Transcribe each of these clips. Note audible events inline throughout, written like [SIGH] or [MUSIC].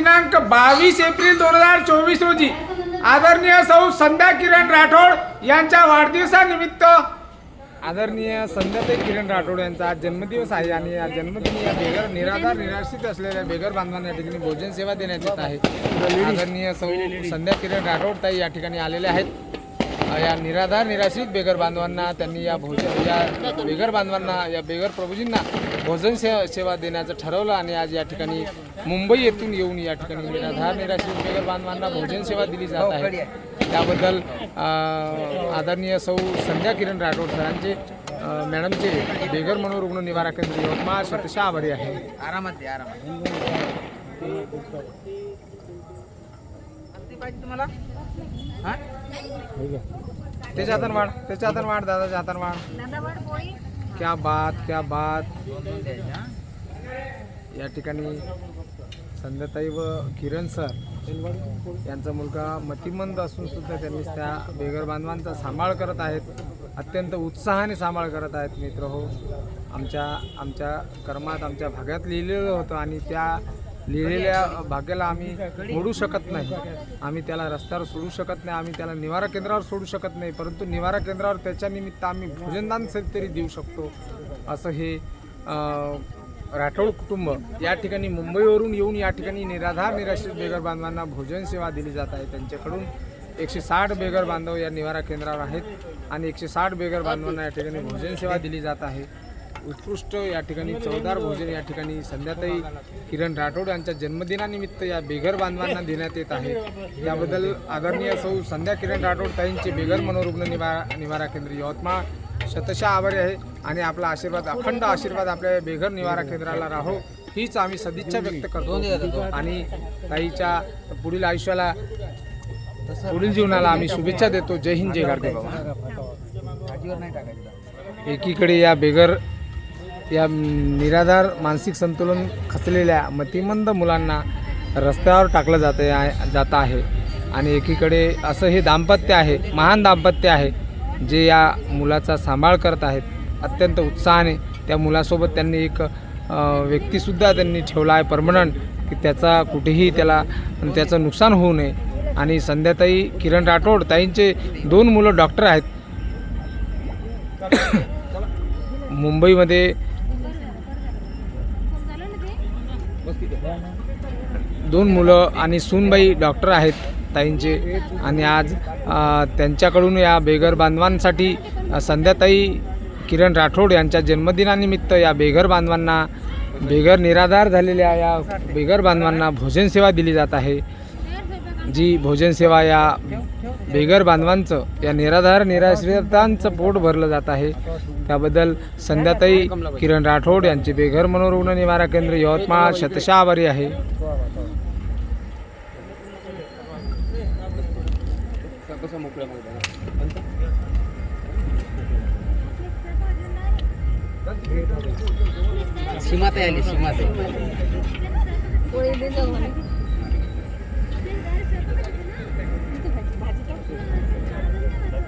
दिनांक बावीस एप्रिल दोन हजार चोवीस रोजी आदरणीय सौ संध्या किरण राठोड यांच्या वाढदिवसानिमित्त आदरणीय संध्याताई किरण राठोड यांचा आज जन्मदिवस आहे आणि या जन्मदिनी या बेघर निराधार निराश्रित असलेल्या बेघर बांधवांना या ठिकाणी भोजन सेवा देण्यात येत आहे. आदरणीय सौ संध्या किरण राठोड ताई या ठिकाणी आलेले आहेत. या निराधार निराश्रित बेघर बांधवांना त्यांनी या भोजन या बेगर बांधवांना या बेगर प्रभूजींना भोजन से सेवा देण्याचं ठरवलं आणि आज या ठिकाणी मुंबई येथून येऊन या ठिकाणी निराधार निराश्रित बेगर बांधवांना भोजन सेवा दिली जात आहे. त्याबद्दल आदरणीय सौ संध्या किरण राठोड सरांचे मॅडमचे बेघर मनोरुग्ण निवारा केंद्र यवतमाळ स्वतःच्या आभारी आहे. आरामात आरामात. किती पाहिजे तुम्हाला? हा? त्याच्या हातान वाढ त्याच्या हातान वाढ दादाच्या हातान वाढ. क्या बात क्या बात. या ठिकाणी संध्याताई व किरण सर यांचा मुलगा मतिमंद असून सुद्धा त्यांनी त्या बेघर बांधवांचा सांभाळ करत आहेत. अत्यंत उत्साहाने सांभाळ करत आहेत मित्र हो. आमच्या आमच्या कर्मात आमच्या भागात लिहिलेलं होतं आणि त्या लिहिलेल्या भाग्याला आम्ही मोडू शकत नाही. आम्ही त्याला रस्त्यावर सोडू शकत नाही. आम्ही त्याला निवारा केंद्रावर सोडू शकत नाही. परंतु निवारा केंद्रावर त्याच्या निमित्त आम्ही भोजनदान तरी देऊ शकतो. असं हे राठोड कुटुंब या ठिकाणी मुंबईवरून येऊन या ठिकाणी निराधार निराश्रित बेघर बांधवांना भोजन सेवा दिली जात आहे. त्यांच्याकडून एकशे साठ बेघर बांधव या निवारा केंद्रावर आहेत आणि एकशे साठ बेघर बांधवांना या ठिकाणी भोजन सेवा दिली जात आहे. उत्कृष्ट या ठिकाणी चवदार भोजन या ठिकाणी संध्याताई किरण राठोड यांच्या जन्मदिनानिमित्त या बेघर बांधवांना देण्यात येत आहे. याबद्दल आदरणीय सौ संध्या किरण राठोड ताईंचे बेघर मनोरुग्ण निवारा निवारा केंद्र यवतमाळ. शतशा आभारी आहे आणि आपला आशीर्वाद अखंड आशीर्वाद आपल्या बेघर निवारा केंद्राला राहो हीच आम्ही सदिच्छा व्यक्त करतो. आणि ताईच्या पुढील आयुष्याला पुढील जीवनाला आम्ही शुभेच्छा देतो. जय हिंद जय गाडगे बाबा. एकीकडे या बेघर या निराधार मानसिक संतुलन खचलेल्या मतिमंद मुलांना रस्त्यावर टाकलं जात आहे जात आहे. आणि एकीकडे असं हे दाम्पत्य आहे महान दाम्पत्य आहे जे या मुलाचा सांभाळ करत आहेत अत्यंत उत्साहाने त्या मुलासोबत त्यांनी एक व्यक्तीसुद्धा त्यांनी ठेवला आहे परमनंट की त्याचा कुठेही त्याला त्याचं नुकसान होऊ नये. आणि संध्याताई किरण राठोड ताईंचे दोन मुलं डॉक्टर आहेत. [COUGHS] मुंबईमध्ये दोन मुलं आणि सूनबाई डॉक्टर आहेत ताईंचे. आणि आज त्यांच्याकडून या बेघर बांधवांसाठी संध्याताई किरण राठोड यांच्या जन्मदिनानिमित्त या बेघर बांधवांना बेघर निराधार झालेल्या या बेघर बांधवांना भोजन सेवा दिली जात आहे. जी भोजन सेवा या बेघर बांधवांचं या निराधार निराश्रितांचं पोट भरलं जात आहे. त्याबद्दल संध्याताई किरण राठोड यांचे बेघर मनोरुग्ण निवारा केंद्र यवतमाळ शतशः आभारी आहे. कसं मोकळ्या सीमाताई.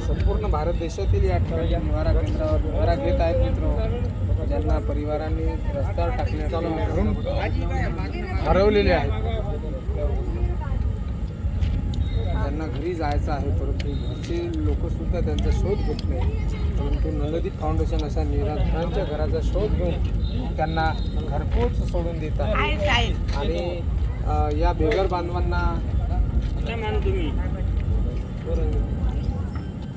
संपूर्ण भारत देशातील या ठिकाणी निवारा केंद्रावर निवारा घेत आहेत मित्र. ज्यांना परिवारांनी रस्त्यावर म्हणून हरवलेले आहेत. त्यांना घरी जायचं आहे परंतु घरचे लोक सुद्धा त्यांचा शोध घेत नाही परंतु नलदीप फाउंडेशन अशा निराधारांच्या घराचा शोध घेऊन त्यांना घरपोच सोडून देत आहे आणि या बेघर बांधवांना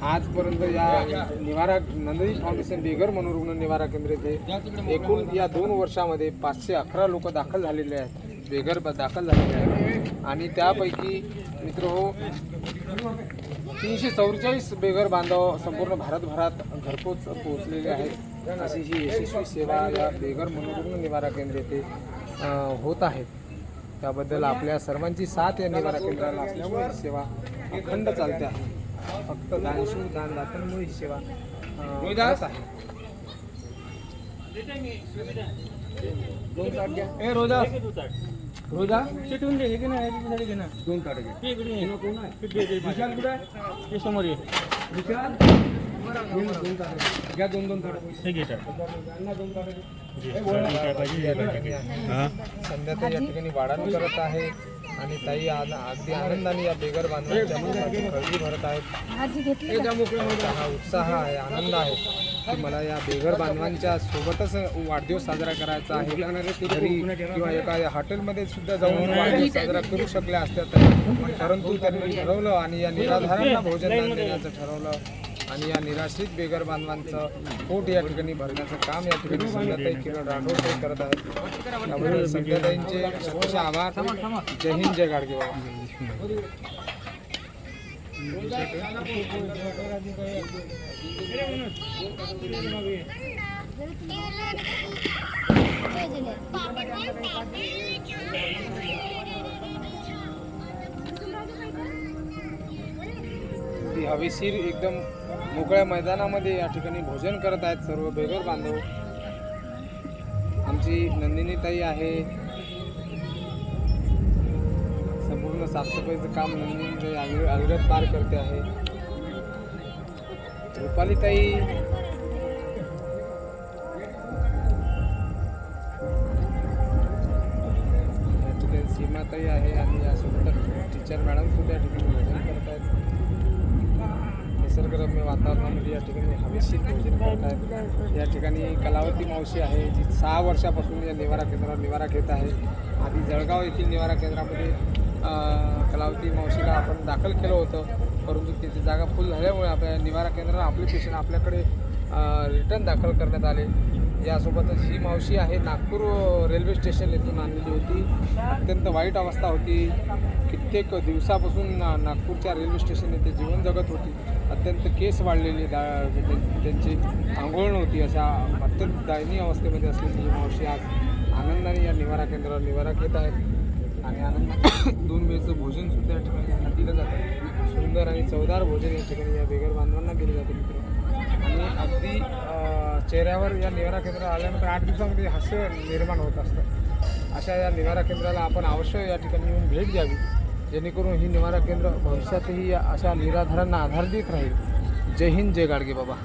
आजपर्यंत या निवारा नंदनी फाउंडेशन बेघर मनोरुग्ण निवारा केंद्र येथे एकूण या दोन वर्षामध्ये पाचशे अकरा लोक दाखल झालेले आहेत. बेघर दाखल झालेले आहेत. आणि त्यापैकी मित्र हो तीनशे चौवेचाळीस बेघर बांधव संपूर्ण भारतभरात घरपोच पोहोचलेले आहेत. अशी ही यशस्वी सेवा या बेघर मनोरुग्ण निवारा केंद्र येथे होत आहेत त्याबद्दल आपल्या सर्वांची साथ या निवारा केंद्राला असल्यामुळे सेवा अखंड चालते आहे. फक्त दानशूर ही सेवा आहे. दोन ताट घ्या. ए रोजा. चिटून घे की नाही त्याच्यासाठी घे ना. दोन ताट दे, दे, विशाल कुठे आहे? ते समोर ये. विशाल? दोन ताटं. घ्या. दोन दोन ताटं. हे घे दोन ताटं संध्याताई या ठिकाणी वाढण करत आहे. आणि ताई अगदी आनंदाने या बेगर बांधवांच्या मुलाची भरत आहेत. हा उत्साह आहे आनंद आहे की मला या बेघर बांधवांच्या सोबतच वाढदिवस साजरा करायचा आहे. घरी किंवा एखाद्या हॉटेलमध्ये सुद्धा जाऊन वाढदिवस साजरा करू शकल्या असत्या तर परंतु त्यांनी ठरवलं आणि या निराधारांना भोजन देण्याचं ठरवलं. आणि या निराश्रित बेघर बांधवांचं पोट या ठिकाणी भरण्याचं काम या ठिकाणी संध्याताई किरण राठोड करत आहेत. त्यामुळे संध्याताईंचे अतिशय आभार. जय हिंद जय गाडगे हवेशीर एकदम मोकळ्या मैदानामध्ये या ठिकाणी भोजन करत आहेत सर्व बेघर बांधव. आमची नंदिनीताई आहे. संपूर्ण साफसफाईचं काम नंदिनीताई ताई अलगत पार करते आहे. रुपालीताई या ठिकाणी सीमाताई आहे आणि यासोबत टीचर मॅडम सुद्धा या ठिकाणी भोजन करत आहेत. निसर्गरम्य वातावरणामध्ये या ठिकाणी हवेशीर भोजन करत आहेत या ठिकाणी कलावती मावशी आहे जी सहा वर्षापासून या निवारा केंद्रावर निवारा घेत आहे. आधी जळगाव येथील निवारा केंद्रामध्ये कलावती मावशीला आपण दाखल केलं होतं. परंतु त्याची जागा फुल झाल्यामुळे आपल्या निवारा केंद्राला ॲप्लिकेशन आपल्याकडे रिटर्न दाखल करण्यात आले. यासोबतच ही मावशी आहे नागपूर रेल्वे स्टेशन येथून आणलेली होती. अत्यंत वाईट अवस्था होती. कित्येक दिवसापासून ना नागपूरच्या रेल्वे स्टेशन येथे जीवन जगत होती. अत्यंत केस वाढलेली दा म्हणजे त्यांची आंघोळ नव्हती. अशा अत्यंत दयनीय अवस्थेमध्ये असलेली ही मावशी आज आनंदाने या निवारा केंद्रावर निवारा घेत आहेत. आणि आनंद दोन वेळचं भोजनसुद्धा या ठिकाणी त्यांना दिलं जातं. सुंदर आणि चवदार भोजन या ठिकाणी या बेगर बांधवांना दिलं जातं मित्र आणि अगदी चेहऱ्यावर या निवारा केंद्रात आल्यानंतर आठ दिवसामध्ये हास्य निर्माण होत असतं. अशा या निवारा केंद्राला आपण अवश्य या ठिकाणी येऊन भेट द्यावी. जेणेकरून ही निवारा केंद्र भविष्यातही या अशा निराधारांना आधार देत राहील. जय हिंद जय गाडगे बाबा.